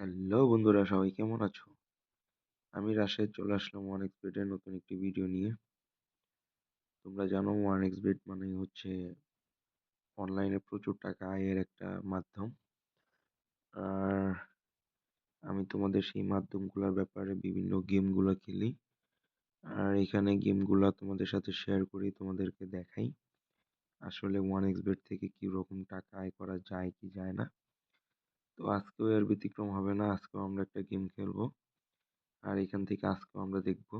Hello বন্ধুরা সবাই কেমন আছো? আমি রাশেদ চলে আসলাম ওয়ান এক্সবেটের নতুন একটি ভিডিও নিয়ে। তোমরা জানো ওয়ান এক্সবেট মানে হচ্ছে অনলাইনে প্রচুর টাকা আয়ের একটা মাধ্যম। আর আমি তোমাদের সেই মাধ্যমগুলোর ব্যাপারে বিভিন্ন গেমগুলো খেলি। আর এখানে গেমগুলো তোমাদের সাথে শেয়ার করি, তোমাদেরকে দেখাই। আসলে ওয়ান এক্সবেট থেকে কি রকম টাকা আয় করা যায় কি যায় না। তো আজকেও এর ব্যতিক্রম হবে না। আজকেও আমরা একটা গেম খেলব। আর এখান থেকে আজকেও আমরা দেখব।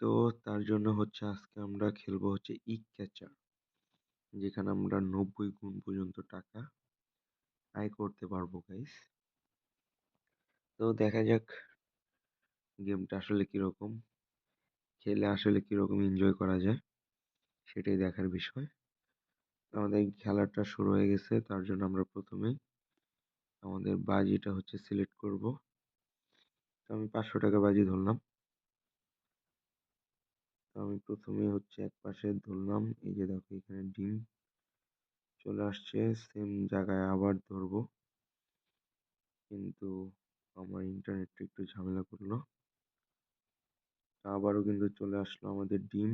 তো তার জন্য হচ্ছে আজকে আমরা খেলব হচ্ছে ইক ক্যাচার, যেখানে আমরা নব্বই গুণ পর্যন্ত টাকা আয় করতে পারব গাইস তো দেখা যাক গেমটা আসলে কীরকম, খেলে আসলে কীরকম এনজয় করা যায়। সেটাই দেখার বিষয়। আমাদের খেলাটা শুরু হয়ে গেছে, তার জন্য আমরা প্রথমেই আমাদের বাজিটা হচ্ছে সিলেক্ট করব। আমি পাঁচশো টাকা বাজি ধরলাম। আমি প্রথমে হচ্ছে এক পাশে ধরলাম, এই যে দেখো এখানে ডিম চলে আসছে সেম জায়গায় আবার ধরবো। কিন্তু আমার ইন্টারনেটটা একটু ঝামেলা করল। আবারও কিন্তু চলে আসলো আমাদের ডিম।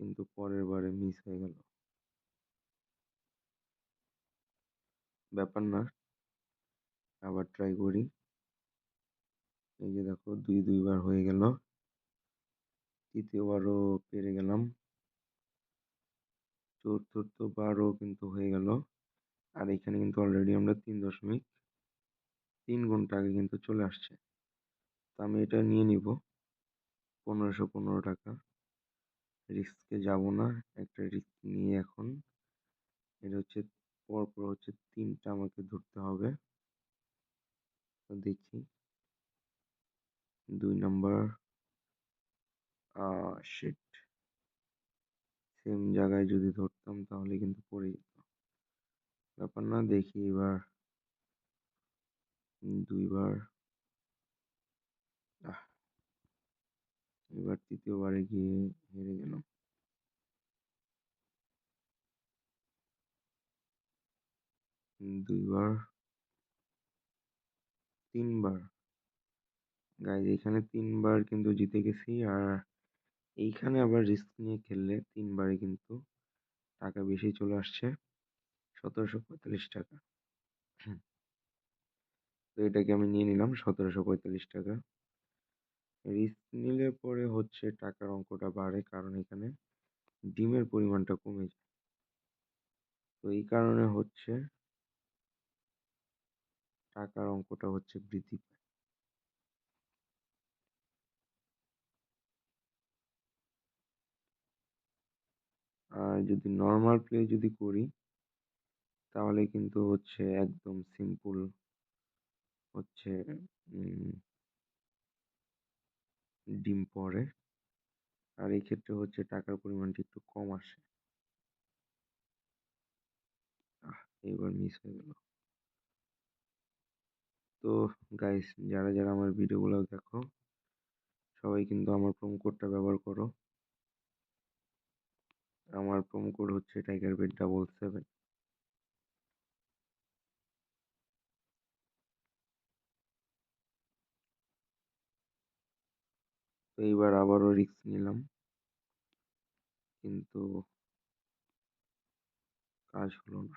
কিন্তু পরের বারে মিস হয়ে গেল। ব্যাপার না। আবার ট্রাই করি। এই যে দেখো, দুই দুইবার হয়ে গেল। তৃতীয়বারও পেরে গেলাম। চতুর্থবারও কিন্তু হয়ে গেল। আর এখানে কিন্তু অলরেডি আমরা তিন দশমিক তিন ঘণ্টা আগে কিন্তু চলে আসছে। তো আমি এটা নিয়ে নিব। পনেরোশো পনেরো টাকা। রিস্কে যাব না। একটা রিস্ক নিয়ে এখন। এটা হচ্ছে, পরপর হচ্ছে তিনটা আমাকে ধরতে হবে। তো দেখি। দুই নাম্বার শিট সেম জায়গায় যদি ধরতাম তাহলে কিন্তু পড়ে যেত ব্যাপার না, দেখি এবার। দুইবার। এবার তৃতীয়বারে গিয়ে হেরে গেলাম দুইবার, তিনবার। গাইজ এখানে তিনবার কিন্তু জিতে গেছি আর এইখানে আবার রিস্ক নিয়ে খেললে তিনবারে কিন্তু টাকা বেশি চলে আসছে, সতেরোশো পঁয়তাল্লিশ টাকা। তো এটাকে আমি নিয়ে নিলাম সতেরোশো পঁয়তাল্লিশ টাকা। রিস্ক নিলে পরে হচ্ছে টাকার অঙ্কটা বাড়ে কারণ এখানে ডিমের পরিমাণটা কমে যায়। তো এই কারণে হচ্ছে টাকার অঙ্কটা হচ্ছে বৃদ্ধি পায়। আর যদি নর্মাল প্লে যদি করি তাহলে কিন্তু হচ্ছে একদম সিম্পল হচ্ছে ডিম পড়ে আর এই ক্ষেত্রে হচ্ছে টাকার পরিমাণটা একটু কম আসে। এবার মিস হয়ে গেল। তো গাইস যারা যারা আমার ভিডিওগুলো দেখো, সবাই কিন্তু আমার প্রোমো কোডটা ব্যবহার করো। আমার প্রোমো কোড হচ্ছে টাইগার বেড ডাবল সেভেন এইবার আবারও রিস্ক নিলাম। কিন্তু কাজ হলো না।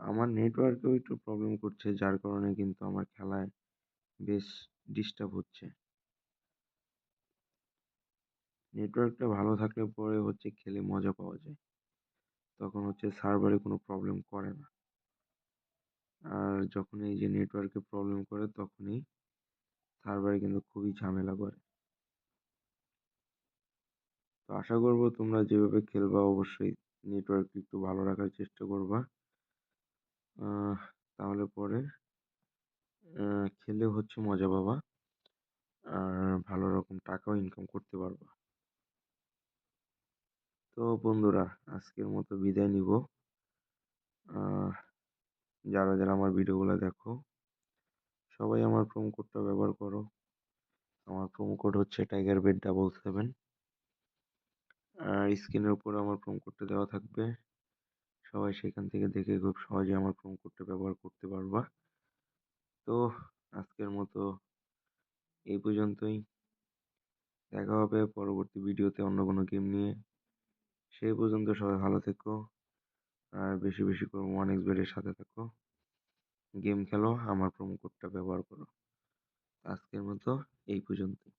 আমার নেটওয়ার্কেও একটু প্রবলেম করছে, যার কারণে কিন্তু আমার খেলায় বেশ ডিস্টার্ব হচ্ছে। নেটওয়ার্কটা ভালো থাকলে পরে হচ্ছে খেলে মজা পাওয়া যায়। তখন হচ্ছে সার্ভারে কোনো প্রবলেম করে না। আর যখন এই যে নেটওয়ার্কে প্রবলেম করে, তখনই সার্ভারে কিন্তু খুবই ঝামেলা করে। তো আশা করব তোমরা যেভাবে খেলবা, অবশ্যই নেটওয়ার্ক একটু ভালো রাখার চেষ্টা করবা। তাহলে পরে খেলে হচ্ছে মজা পাবা। আর ভালো রকম টাকাও ইনকাম করতে পারবা। তো বন্ধুরা, আজকের মতো বিদায় নিব। যারা যারা আমার ভিডিওগুলো দেখো, সবাই আমার প্রোমো কোডটা ব্যবহার করো। আমার প্রোমো কোড হচ্ছে টাইগার বেড ডাবল সেভেন আর স্ক্রিনের উপর আমার প্রোমো কোডটা দেওয়া থাকবে। সবাই সেখান থেকে দেখে খুব সহজে আমার প্রোমো কোডটা ব্যবহার করতে পারবা। মতো। এই পর্যন্তই। দেখা হবে পরবর্তী ভিডিওতে অন্য কোনো গেম নিয়ে। সেই পর্যন্ত সবাই ভালো থেকো। আর বেশি বেশি করে ওয়ান এক্স বেডের সাথে থাকো। গেম খেলো, আমার প্রোমো কোডটা ব্যবহার করো। আজকের মতো এই পর্যন্তই।